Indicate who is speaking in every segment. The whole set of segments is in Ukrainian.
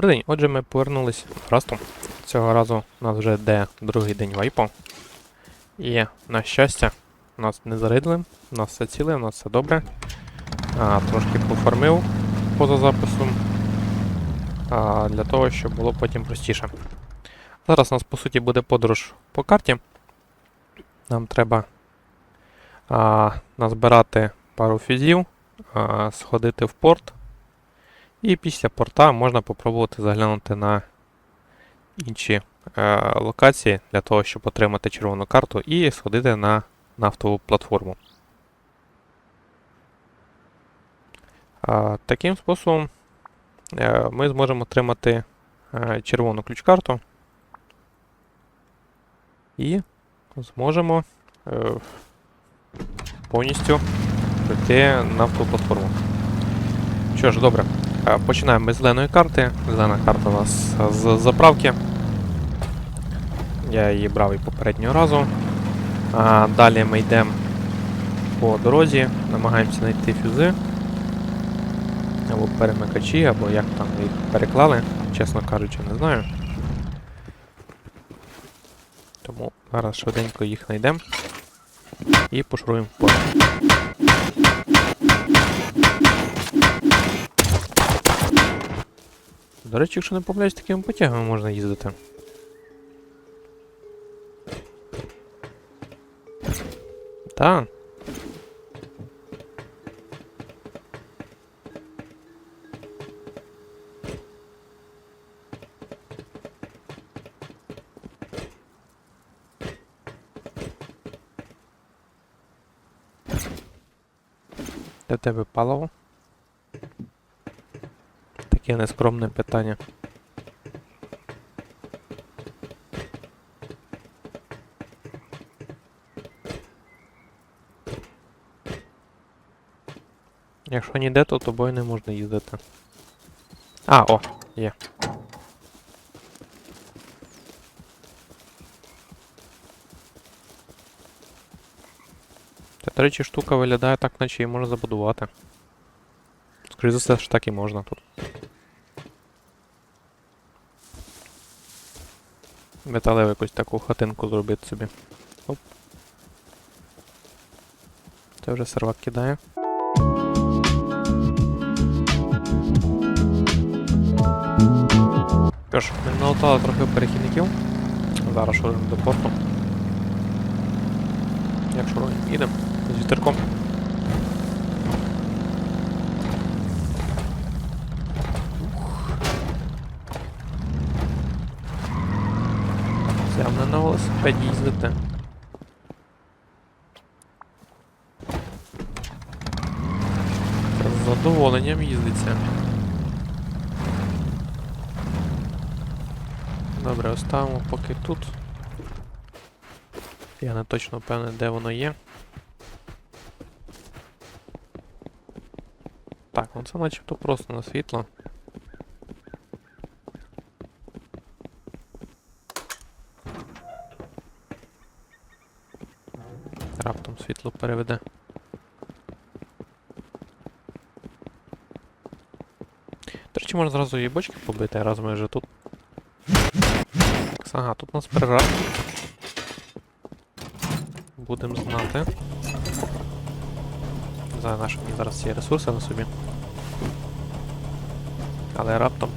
Speaker 1: Добрий день. Отже, ми повернулись в Расту. Цього разу у нас вже йде другий день вайпу. І, на щастя, нас не заридли, у нас все ціле, у нас все добре. А, трошки пофармив поза записом. А, для того, щоб було потім простіше. Зараз у нас, по суті, буде подорож по карті. Нам треба а, назбирати пару фюзів, а, сходити в порт. І після порта можна попробувати заглянути на інші е, локації для того, щоб отримати червону карту і сходити на нафтову платформу. А, таким способом е, ми зможемо отримати е, червону ключ-карту і зможемо е, повністю пройти нафтову платформу. Що ж, добре. Е, Починаємо ми з зеленої карти. Зелена карта у нас з заправки. Я її брав і попереднього разу. А, далі ми йдемо по дорозі, намагаємося знайти фюзи. Або перемикачі, або як там їх переклали, чесно кажучи, не знаю. Тому зараз швиденько їх знайдемо і пошуруємо в поле. До речі, якщо не помиляюсь, такими потягами можна їздити. Так. Тебе паливо? Таке нескромне питання. Якщо ніде, то тобою не можна їздити. А, о, є. Та, до речі, штука виглядає так, наче її можна забудувати. Скоріше за все, що так і можна тут. Металеву якусь таку хатинку зробити собі. Оп. Це вже сервак кидає. Ж, ми налутали трохи перехідників. Зараз шуруємо до порту. Як шуруємо? Їдемо з вітерком. Не на велосипеді їздити. З задоволенням їздиться. Добре, оставимо поки тут. Я не точно впевнений, де воно є. Так, ну це начебто просто на світло. Раптом світло переведе. До речі, можна зразу її бочки побити, раз ми вже тут. Ага, тут у нас перераб. Будемо знати. Не знаю, наші зараз ці ресурси на собі. Але раптом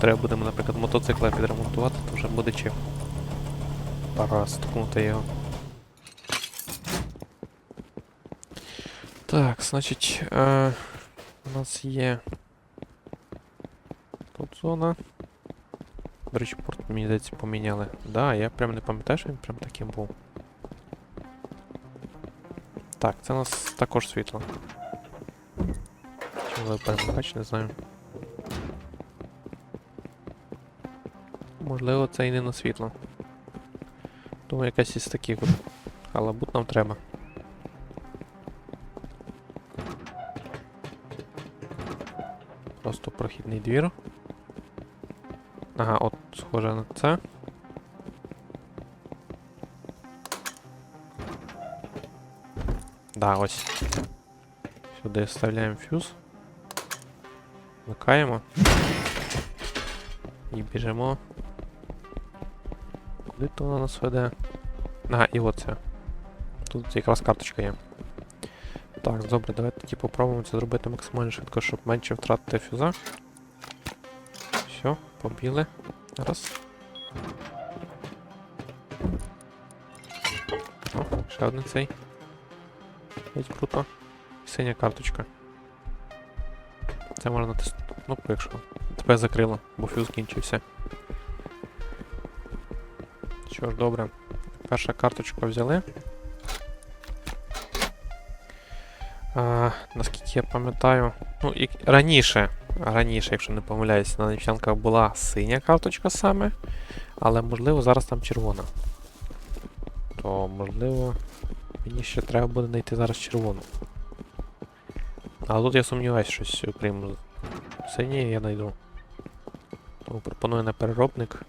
Speaker 1: треба будемо, наприклад, мотоцикла підремонтувати, то вже буде чим. Пора стукнути його. Так, значить, е, у нас є тут зона. До речі, порт мені здається поміняли. Да, я прям не пам'ятаю, що він прям таким був. Так, це у нас також світло. Чи можливо перемикач, не знаю. Можливо, це і не на світло. Думаю, якась із таких. Халабут нам треба. Просто прохідний двір. Ага, от схоже на це. Да, ось. Сюди вставляємо фюз. Вмикаємо. І біжимо. Куди то вона нас веде? А, і оце. Тут якраз карточка є. Так, добре, давайте тоді попробуємо це зробити максимально швидко, щоб менше втратити фюза. Все, побіли. Раз. О, ще один цей. Геть круто. Синя карточка. Це можна натиснути кнопку, якщо. Тебе закрило, бо фюз кінчився. Що ж, добре. Перша карточка взяли. А, наскільки я пам'ятаю. Ну, і раніше, раніше, якщо не помиляюсь, на нефтянках була синя карточка саме. Але можливо зараз там червона. То можливо. Мені ще треба буде знайти зараз червону. Але тут я сумніваюся, щось окрім синьої я знайду. Тому пропоную на переробник.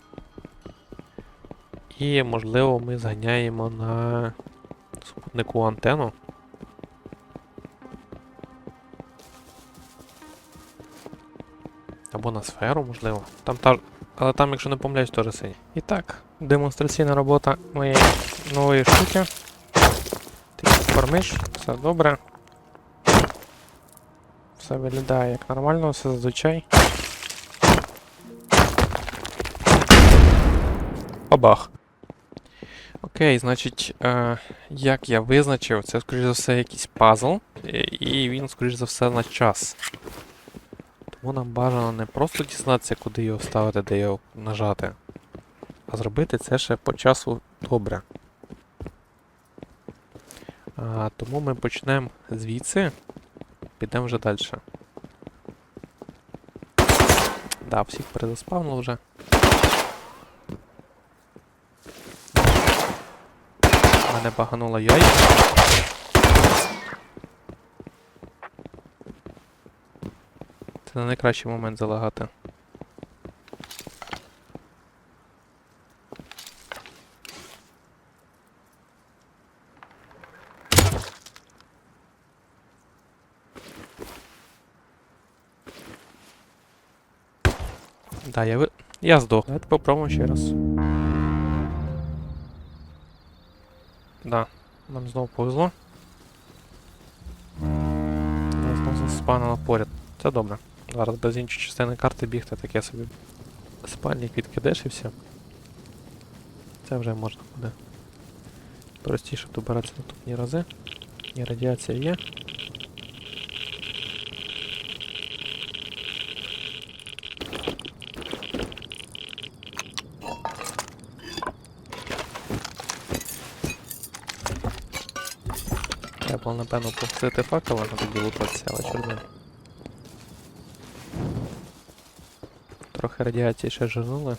Speaker 1: І можливо ми зганяємо на супутнику антенну. Або на сферу, можливо. Там та. Але там, якщо не помиляюсь, теж синій. І так, демонстраційна робота моєї нової штуки. Ти формиш, все добре. Все виглядає як нормально, все зазвичай. Бабах. Окей, значить, е, як я визначив, це, скоріш за все, якийсь пазл, і він, скоріш за все, на час. Тому нам бажано не просто дізнатися, куди його вставити, де його нажати, а зробити це ще по часу добре. А, тому ми почнемо звідси, підемо вже далі. Да, всіх перезаспавнило вже. Мене багануло яй. Це не найкращий момент залагати. Да, я ви... Я здох. Давайте попробуємо ще раз. Да, нам знову повезло. Нас знову заспанило поряд. Це добре. Зараз без іншої частини карти бігти, таке собі. Спальник відкидеш і все. Це вже можна буде. Простіше добиратися наступні рази. І радіація є. Треба було, напевно, пустити факела, а тоді лутатися, але чорно. Трохи радіації ще жирнули.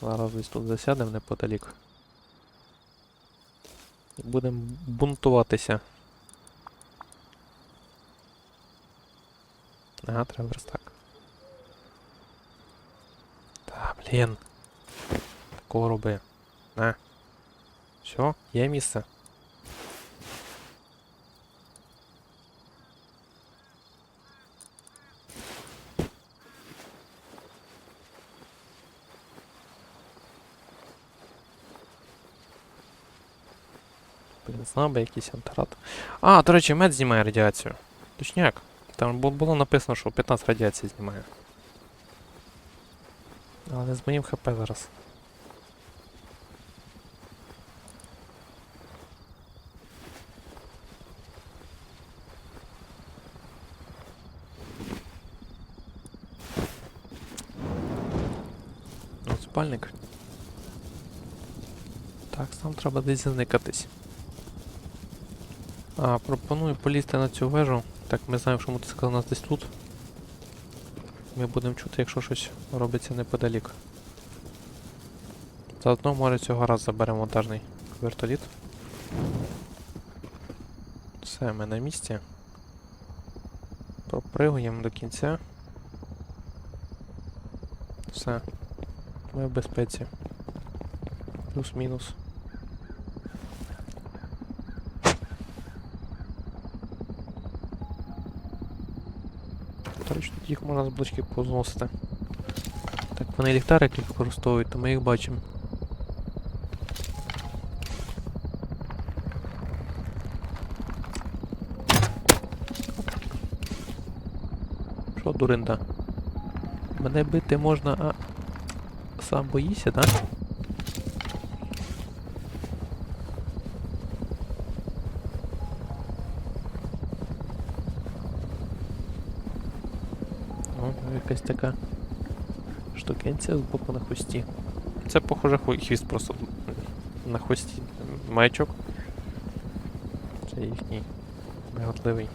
Speaker 1: Зараз десь тут засядемо неподалік. І будемо бунтуватися. Ага, треба верстак. Та, блін. Такого роби. На. Все, є місце. Блін, знав би якийсь антирад. А, до речі, мед знімає радіацію. Точняк. Там було написано, що 15 радіації знімає. Але з моїм ХП зараз. Спальник. Так, нам треба десь зникатись. А, пропоную полізти на цю вежу. Так, ми знаємо, що мотоцикл у нас десь тут. Ми будемо чути, якщо щось робиться неподалік. Заодно, може, цього разу заберемо монтажний вертоліт. Все, ми на місці. Пропригуємо до кінця. Все. Ми в безпеці. Плюс-мінус. До тут їх можна з блочки позносити. Так, вони ліхтарики використовують, то ми їх бачимо. Що, дуринда? Мене бити можна, а сам боїшся, так? О, якась така штукенція з боку на хвості. Це, похоже, хвіст просто на хвості маячок. Це їхній миготливий.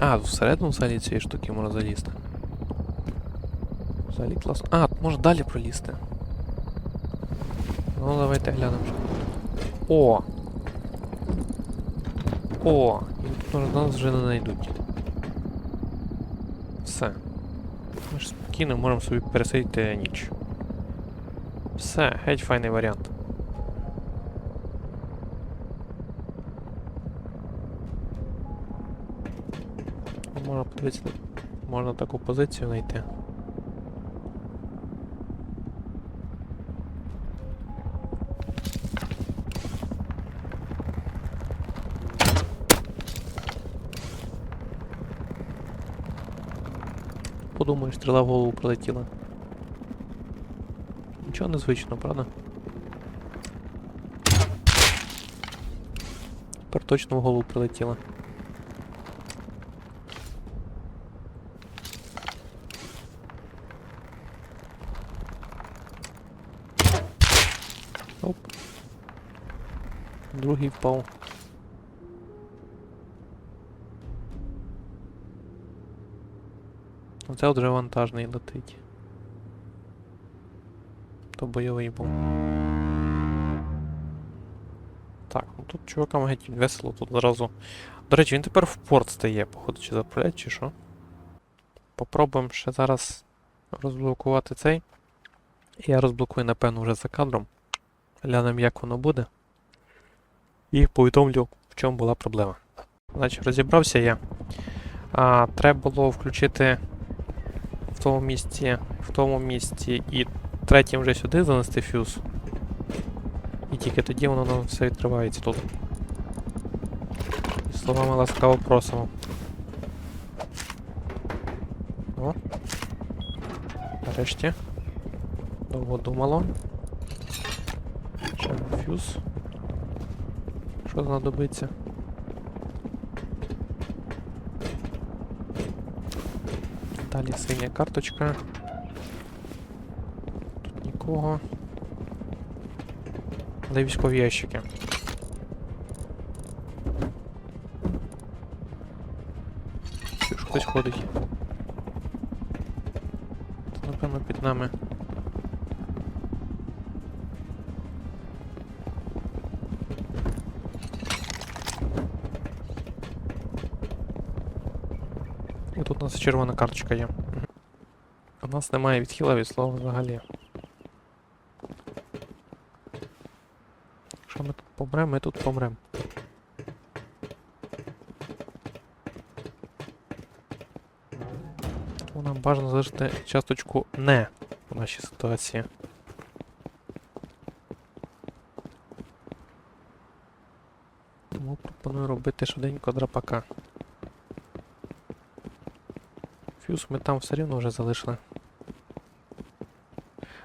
Speaker 1: А, всередину взагалі цієї штуки можна залізти. Взагалі класно. А, можна далі пролізти. Ну, давайте глянемо. що. О! О! Тут може нас вже не знайдуть. Все. Ми ж спокійно можемо собі пересидіти ніч. Все, геть файний варіант. Можна подивитися, можна таку позицію знайти. Стріла в голову прилетіла. Нічого незвичного, правда? Тепер точно в голову прилетіла. Оп. Другий впав. Оце вже вантажний летить. То бойовий був. Так, ну тут чувакам геть весело тут зразу. До речі, він тепер в порт стає, походу, чи заправлять, чи що. Попробуємо ще зараз розблокувати цей. Я розблокую, напевно, вже за кадром. Глянемо, як воно буде. І повідомлю, в чому була проблема. Значить, розібрався я. А, треба було включити в тому місці, в тому місці і третім вже сюди занести фюз. І тільки тоді воно нам все відкривається тут. І словами ласкаво просимо. О. Нарешті. Довго думало. Ще фюз. Що знадобиться? Далі синя карточка. Тут нікого. Де військові ящики. Хтось ходить. Напевно, під нами. У нас червона карточка є. У нас немає відхила від слова взагалі. Якщо ми тут помремо, ми тут помремо. Тому нам бажано залишити часточку не в нашій ситуації. Тому пропоную робити швиденько драпака. Фюз ми там все рівно вже залишили.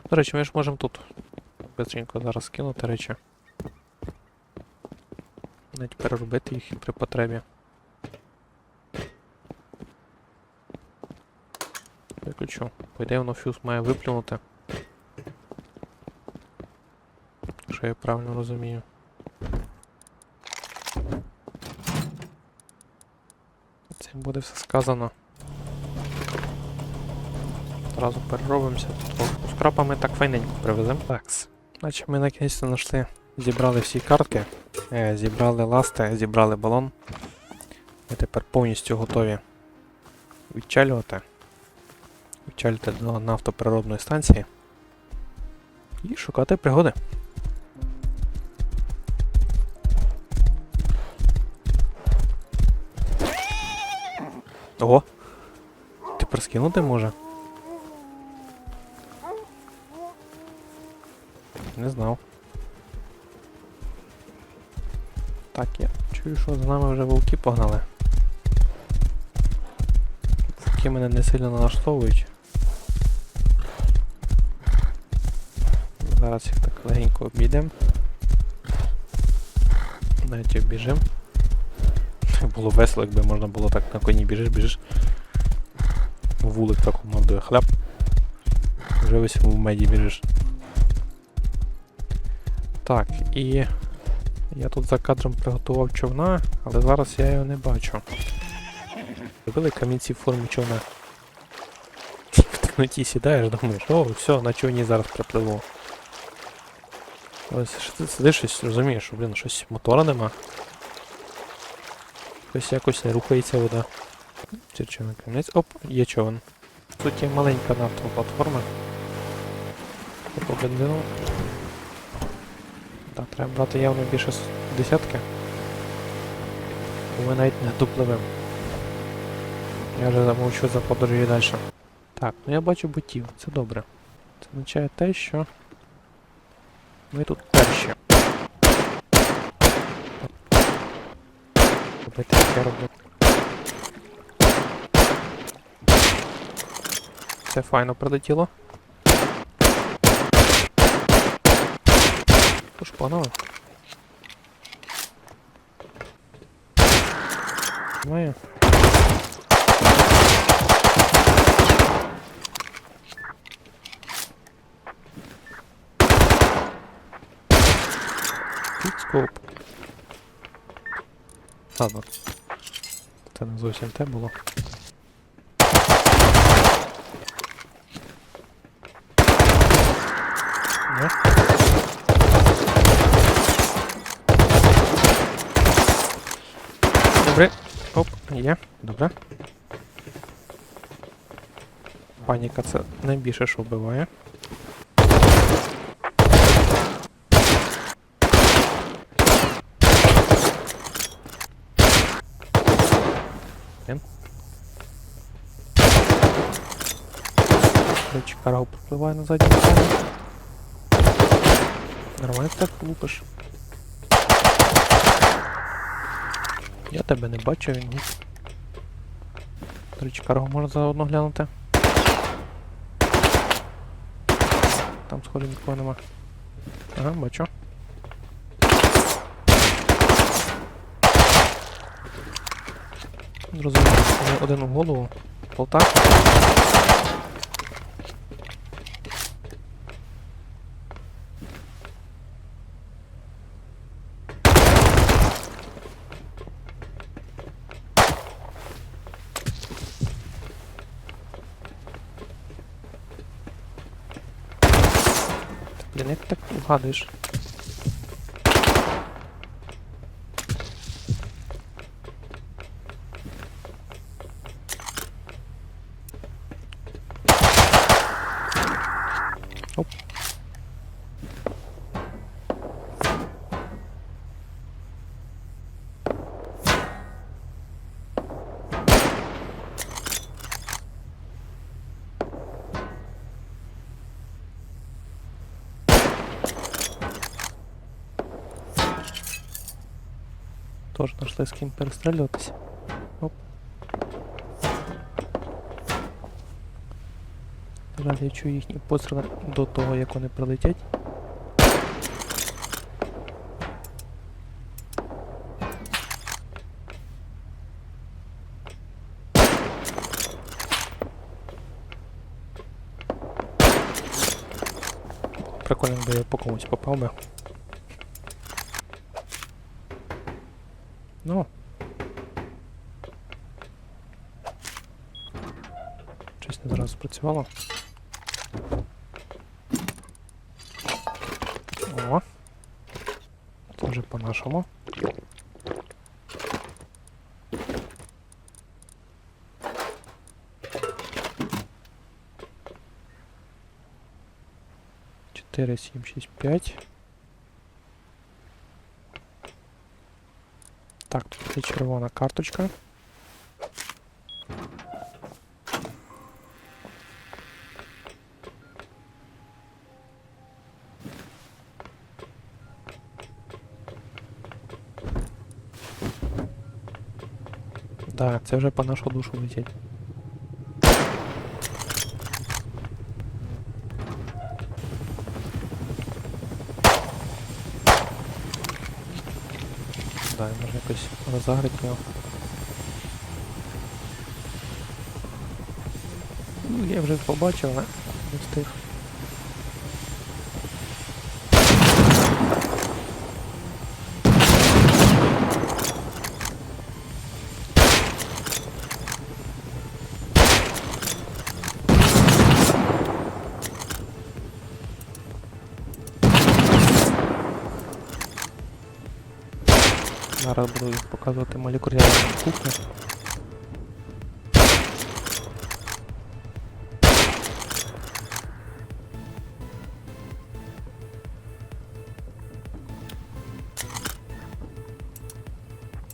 Speaker 1: До речі, ми ж можемо тут бистренько зараз скинути речі. Навіть переробити їх при потребі. Виключу. По ідеї воно фюз має виплюнути. Якщо я правильно розумію. Цим буде все сказано. Одразу переробимося. Тут з крапами так файненько привеземо. Такс. Значить ми накінець знайшли. Зібрали всі картки, е, зібрали ласти, зібрали балон. Ми тепер повністю готові відчалювати. Вчальте до нафтоприродної станції. І шукати пригоди. Ого! Тепер скинути може? Не знав. Так, я чую, що за нами вже вовки погнали. Вовки мене не сильно налаштовують. Зараз їх так легенько обійдемо. Навіть обіжимо. Було весело, якби можна було так на коні біжиш, біжиш. Вулик так командує хляб. Вже весь в меді біжиш. Так, і я тут за кадром приготував човна, але зараз я його не бачу. Зробили камінці в формі човна. В темноті сідаєш, думаєш, о, все, на човні зараз припливу. Ось ти сидиш і розумієш, блін, щось мотора нема. Щось якось не рухається вода. Чи камінець? Оп, є човен. В суті маленька нафтова платформа. По бензину. Так, треба брати явно більше десятки. Бо ми навіть не допливемо. Я вже замовчу за подорожі далі. Так, ну я бачу ботів, це добре. Це означає те, що ми тут перші. Це файно прилетіло. Тож погнали. Має. Підскоп. Ладно. Це не зовсім те було. Не? Добре. Оп, є. Добре. Паніка це найбільше, що вбиває. Карау пропливає на задній плані. Нормально так лупиш. Я тебе не бачу, він ні. До речі, карго можна заодно глянути. Там схоже нікого нема. Ага, бачу. Зрозуміло, Один- в голову. Полтак. Блін, як ти Тоже знайшли з ким перестрілюватися. Оп. Жаль, я чую їхні постріли до того, як вони прилетять. Прикольно, би я по комусь попав би. Ну. Щось не зараз спрацювало. О! Це вже по-нашому. Чотири, сім, шість, п'ять. Так, тут червона карточка. Да, це вже по нашу душу летить. Якось його. Ну, я вже побачив, але не встиг. Зараз буду їх показувати молекулярну кухню.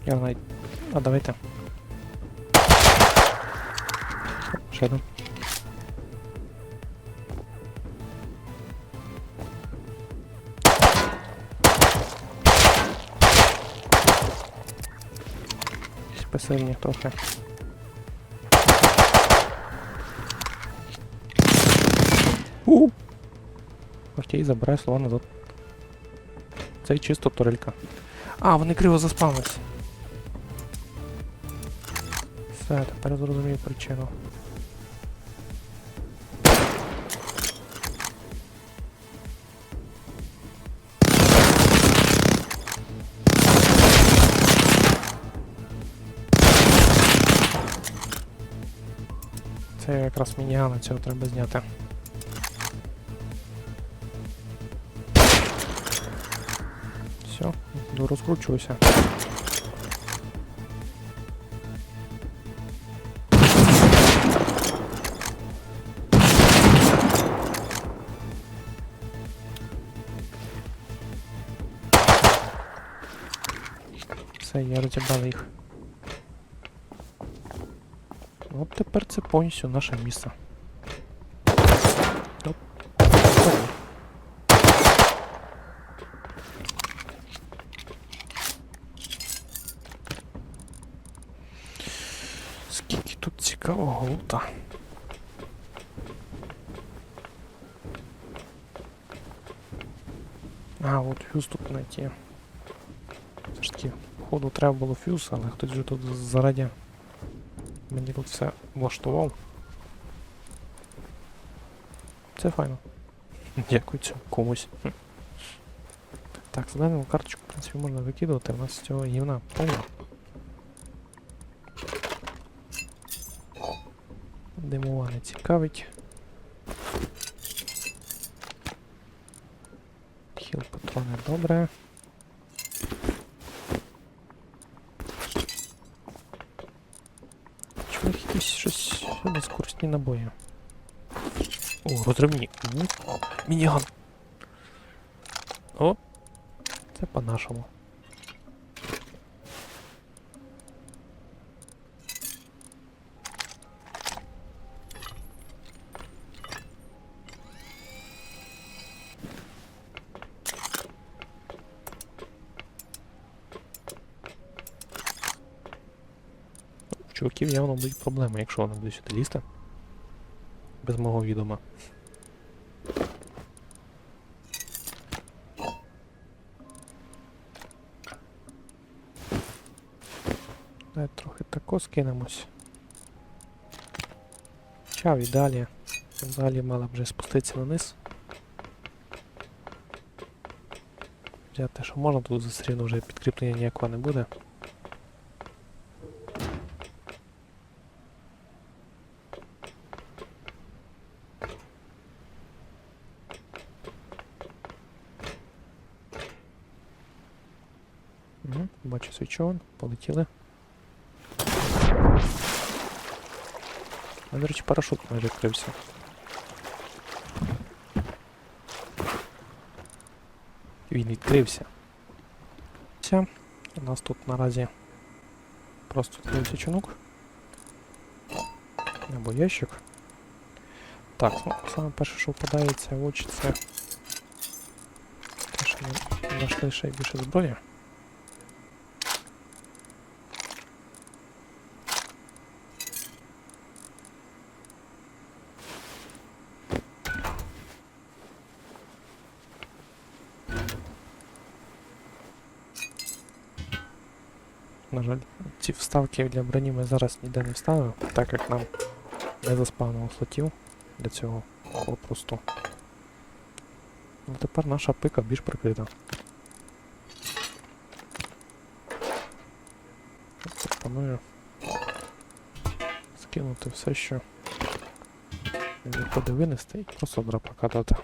Speaker 1: Я навіть... А давайте. Ще один. Посильні трохи. У! Окей, забирай слово назад. Це чисто турелька. А, вони криво заспавнились. Все, тепер зрозумію причину. Якраз мінігана, цього треба зняти. Все, розкручуюся. Все, я розібрав їх. От тепер це повністю наше місце. Скільки тут цікавого лута. А, от фюз тут знайти. Все ж таки, походу треба було фюз, але хтось вже тут зараді Мені тут все влаштував. Це файно. Дякую цьому комусь. Так, зелену карточку, в принципі, можна викидувати, у нас цього гівна повна. Димова не цікавить. Хіл патрони добре. Чому їх якісь щось безкурсні набої? О, розривні. Мініган. О! Це по-нашому. Чуваків явно будуть проблеми, якщо вони будуть сюди лізти. Без мого відома. Давай трохи тако скинемось. Чав і далі. Далі мала б вже спуститися вниз. Взяти, що можна, тут зустріну вже підкріплення ніякого не буде. бачу свічован, полетіли. А, до речі, парашут майже відкрився. Він відкрився. Ця. У нас тут наразі просто відкрився чунок. Або ящик. Так, ну, саме перше, що впадається в очі, це те, що ми знайшли ще більше зброї. Ці вставки для броні ми зараз ніде не вставимо, так як нам не заспавнило слотів для цього попросту. Ну, тепер наша пика більш прикрита. Пропоную скинути все, що не винести і просто драпака дати.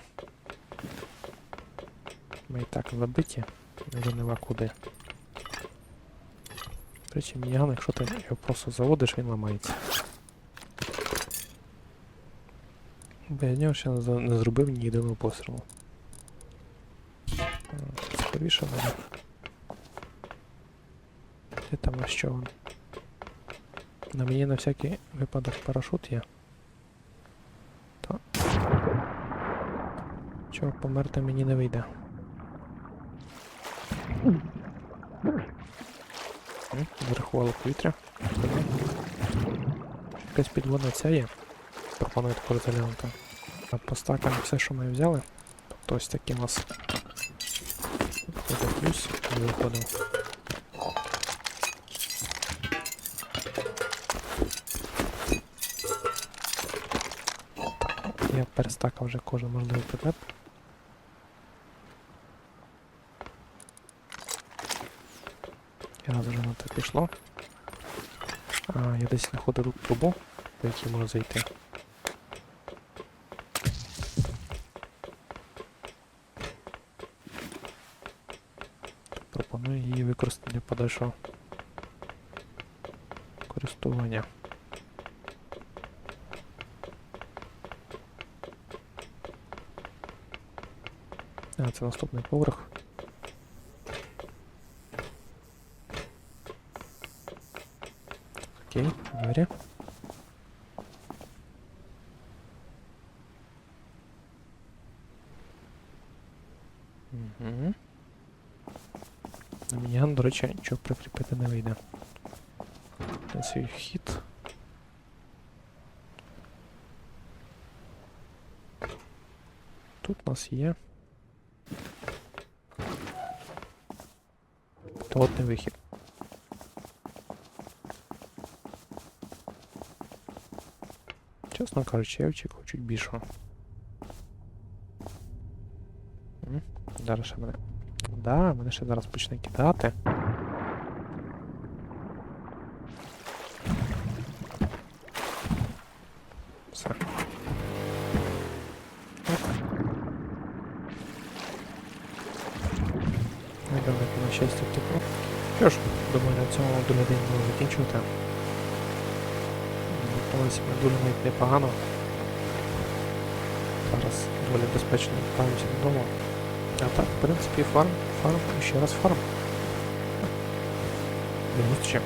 Speaker 1: Ми і так забиті, вже нема куди. До речі, мініган, якщо ти його просто заводиш, він ламається. Бо я нього ще не, зробив ні єдиного пострілу. А, Цікавіше буде. Де там що він? На мені на всякий випадок парашут є. Та. Чого померти мені не вийде. М, Зарахувало повітря. Якась підводна ця є. Пропоную також заглянути. А по стакам все, що ми взяли. Тобто ось такі у нас плюс і виходив. Я перестакав вже кожен можливий предмет. І раз вже на це пішло. А, я десь знаходив тут трубу, по якій можу зайти. Пропоную її використати для подальшого користування. А, це наступний поверх. Окей, двері. Угу. На мініган, до речі, нічого прикріпити не вийде. Це свій хід. Тут у нас є. Не вихід. Чесно кажучи, я очікував чуть більшого. Зараз ще мене. Да, мене ще зараз почне кидати. Готувалися ми дуже навіть непогано. Зараз доволі безпечно відправимося додому. А так, в принципі, фарм, фарм ще раз фарм. До зустрічі.